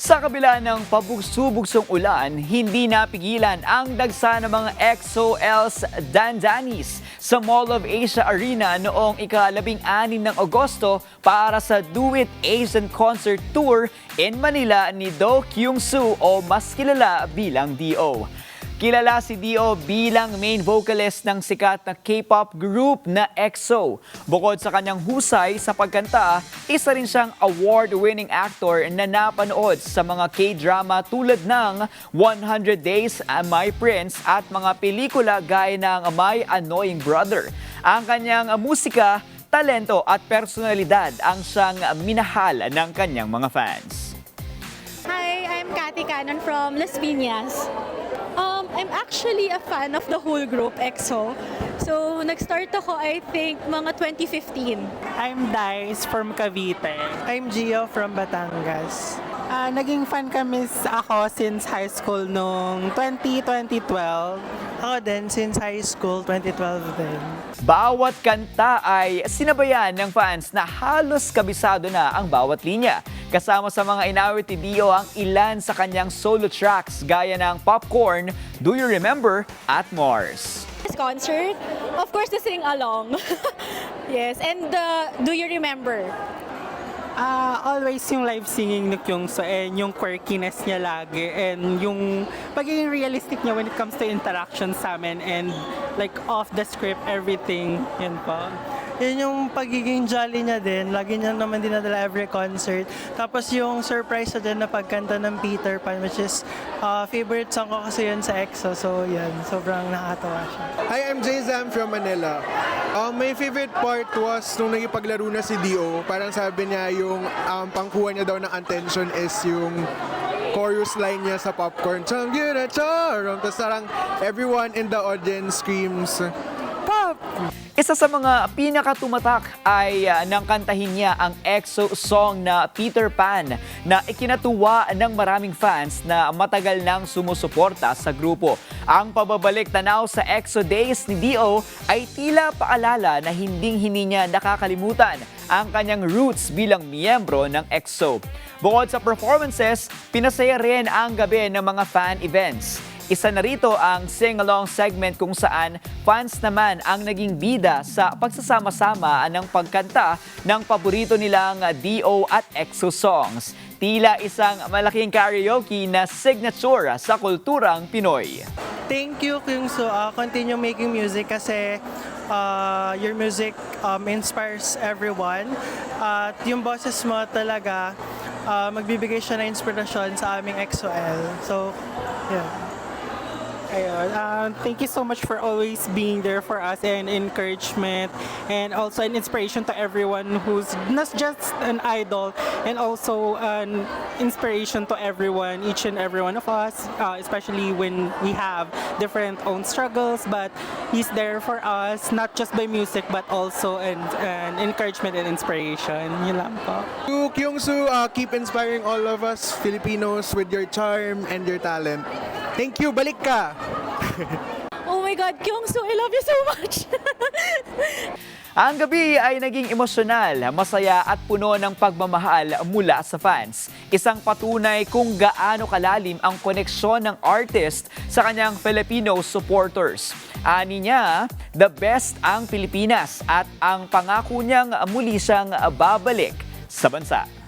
Sa kabila ng pabugso-bugsong ulan, hindi napigilan ang dagsa ng mga EXO-Els Dandanis sa Mall of Asia Arena noong ikalabing anim ng Agosto para sa Do It Asian Concert Tour in Manila ni Do Kyung Soo o mas kilala bilang D.O. Kilala si Dio bilang main vocalist ng sikat na K-pop group na EXO. Bukod sa kanyang husay sa pagkanta, isa rin siyang award-winning actor na napanood sa mga K-drama tulad ng 100 Days, My Prince at mga pelikula gaya ng My Annoying Brother. Ang kanyang musika, talento at personalidad ang siyang minahal ng kanyang mga fans. Hi, I'm Kathy Cannon from Las Piñas. I'm actually a fan of the whole group, EXO. So, nag-start ako, I think, mga 2015. I'm Dice from Cavite. I'm Gio from Batangas. Ah, naging fan kami ako since high school nung 2012. Ako din, since high school, 2012 din. Bawat kanta ay sinabayan ng fans na halos kabisado na ang bawat linya. Kasama sa mga inawit ni Dio ang ilan sa kanyang solo tracks gaya ng Popcorn, Do You Remember at Mars. This concert, of course, the sing along. yes, and the Do You Remember? Ah, always yung live singing ni Kyungso and yung quirkiness niya lagi and yung pagiging realistic niya when it comes to interaction sa amin and like off the script, everything. Yan po. Yun yung pagiging jolly niya din. Lagi niya naman dinadala every concert. Tapos yung surprise na din na pagkanta ng Peter Pan, which is uh, favorite song ko kasi yun sa EXO. So yan, sobrang nakakatawa siya. Hi, I'm Jay Zam from Manila. Um, my favorite part was nung nagipaglaro na si Dio. Parang sabi niya yung um, pangkuha niya daw ng attention is yung chorus line niya sa popcorn. Chong yun chorong. Tapos parang everyone in the audience screams! Isa sa mga pinakatumatak ay uh, nang kantahin niya ang EXO song na Peter Pan na ikinatuwa ng maraming fans na matagal nang sumusuporta sa grupo. Ang pababalik tanaw sa EXO days ni Dio ay tila paalala na hinding-hindi niya nakakalimutan ang kanyang roots bilang miyembro ng EXO. Bukod sa performances, pinasaya rin ang gabi ng mga fan events. Isa na rito ang sing-along segment kung saan fans naman ang naging bida sa pagsasama-sama ng pagkanta ng paborito nilang DO at EXO songs. Tila isang malaking karaoke na signature sa kulturang Pinoy. Thank you, Kyungso. Uh, continue making music kasi uh, your music um, inspires everyone. At yung boses mo talaga, uh, magbibigay siya ng inspirasyon sa aming XOL. So, yeah. Ayun. Um, thank you so much for always being there for us and encouragement and also an inspiration to everyone who's not just an idol and also an inspiration to everyone, each and every one of us, uh, especially when we have different own struggles. But he's there for us, not just by music but also an, an encouragement and inspiration. Yun lang po. To Kyungsu, uh, keep inspiring all of us Filipinos with your charm and your talent. Thank you, balik ka! Oh my God, Kyungso, I love you so much! Ang gabi ay naging emosyonal, masaya at puno ng pagmamahal mula sa fans. Isang patunay kung gaano kalalim ang koneksyon ng artist sa kanyang Filipino supporters. Ani niya, the best ang Pilipinas at ang pangako niyang muli siyang babalik sa bansa.